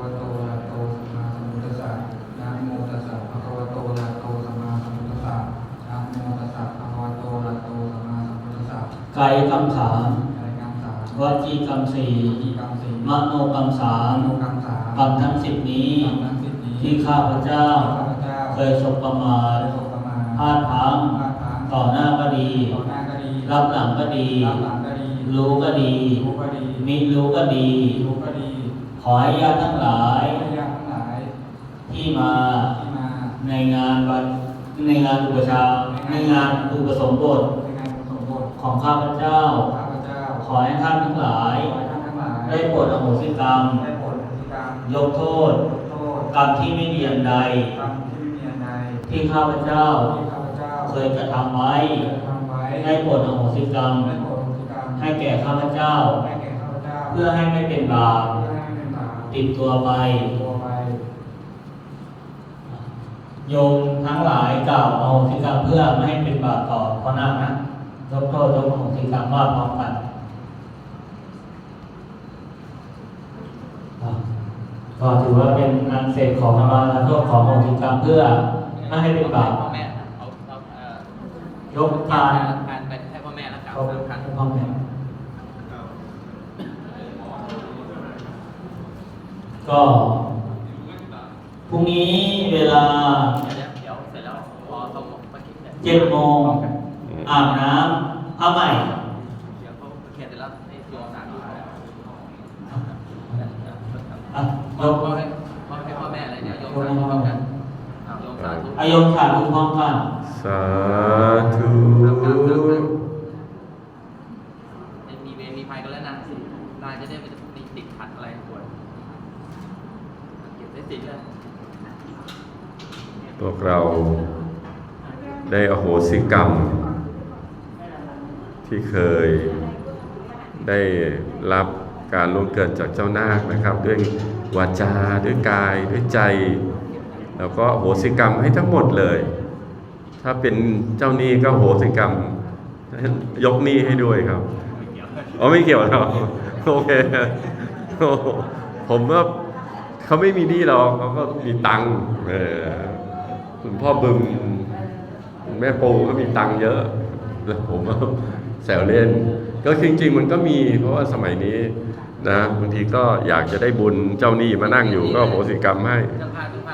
วะโตอะระหะโตสัมมาสัมพุทธัสสะนะโมตัสสะภะคะวะโตอะระหะโตสัมมาสัมพุทธัสสะนะโมตัสสะภะคะวะโตอะระหะโตสัมมาสัมพุทธัสสะกายกรรมสามอะไรกรรมสามวจีกรรมสี่อีกรรมสี่มโนกรรมสามโนกรรมสามกรรมทั้งสิบนี้กรรมทั้งสิบนี้ ที่ข้าพเจ้าข้าพเจ้าเคยสบประมาทได้สบประมาทพลาดพลั้งพลาดพลั้งต่อหน้าก็ดีต่อหน้าก็ดี รับหลังก็ดีรับหลังก็ดีรู้ก็ดีรู้ก็ดี มิรู้ก็ดีรู้ก็ดีข อให้ญาติทั้งหลายให้ญาติทั้งหลาย ที่มาที่มาในงานวันในงานอุปชฌาย์ในงานอุปสมบทในงานสมบทของข้าพเจ้า ข้าพเจ้า ขอให้ท่านทั้งหลาย ขอให้ท่านทั้งหลาย ได้โปรดอโหสิกรรม ได้โปรดอโหสิกรรม ยกโทษยกโทษ กรรมที่ไม่มีอันใด กรรมที่ไม่มีอันใด ที่ข้าพเจ้า ที่ข้าพเจ้า เคยกระทำไว้เคยทำไว้ได้โปรดอโหสิกรรมได้โปรดอโหสิกรรมให้แก่ข้าพเจ้าให้แก่ข้าพเจ้า เพื่อให้ไม่เป็นบาป ติดตัวไป ตัวไป โยมทั้งหลายกล่าวเอาสิกรรมเพื่อไม่ให้เป็นบาปต่อพระนาคนะยกโทษยกของสิกรรมว่าพร้อมกันอะก็ถือว่าเป็นงานเสร็จของมาลาโทษของของสิกรรมเพื่อไม่ให้เป็นบาปพ่อแม่เอาเอาเอ่อยกทานทานไปให้พ่อแม่แล้วกลับเขาสามครั้งพ่อแม่ ก็พรุ่งนี้เวลาเดี๋ยวเดี๋ยวเสร็จแล้วพอตรงเมื่อกี้เนี่ยเจ็ดโมงอาบน้ำผ้าใหม่เดี๋ยวเขาเขียนเสร็จแล้วให้โยมสาธุอะยพ่กอให้พ่อให้พ่อแม่อะไรเดี๋ยวโยมสาธุพร้อมกันอ้าวโยมสาธุอายมฉาดูพร้อมกันสาธุไม่มีเวรมีภัยกันแล้วนะนายจะได้ไม่ติดติดขัดอะไรปวดเก็บได้ ติดเลยพวกเราได้อโหสิกรรม ที่เคยได้รับการล่วงเกินจากเจ้านาคนะครับ ด้วยวาจาด้วยกายด้วยใจ แล้วก็โหสิกรรมให้ทั้งหมดเลย ถ้าเป็นเจ้าหนี้ก็โหสิกรรม ยกหนี้ให้ด้วยครับอ๋อไม่เกี่ยวหรอกโอเคผมว่า เขาไม่มีหนี้หรอกเขาก็มีตังค์เออคุณพ่อบึงแม่ปูก็มีตังค์เยอะแล้วผมก็แซวเล่น ก็จริง ๆ มันก็มีเพราะว่าสมัยนี้นะบางทีก็อยากจะได้บุญเจ้าหนี้มานั่งอยู่ก็โหสิกรรมให้เจ้าภาพทุก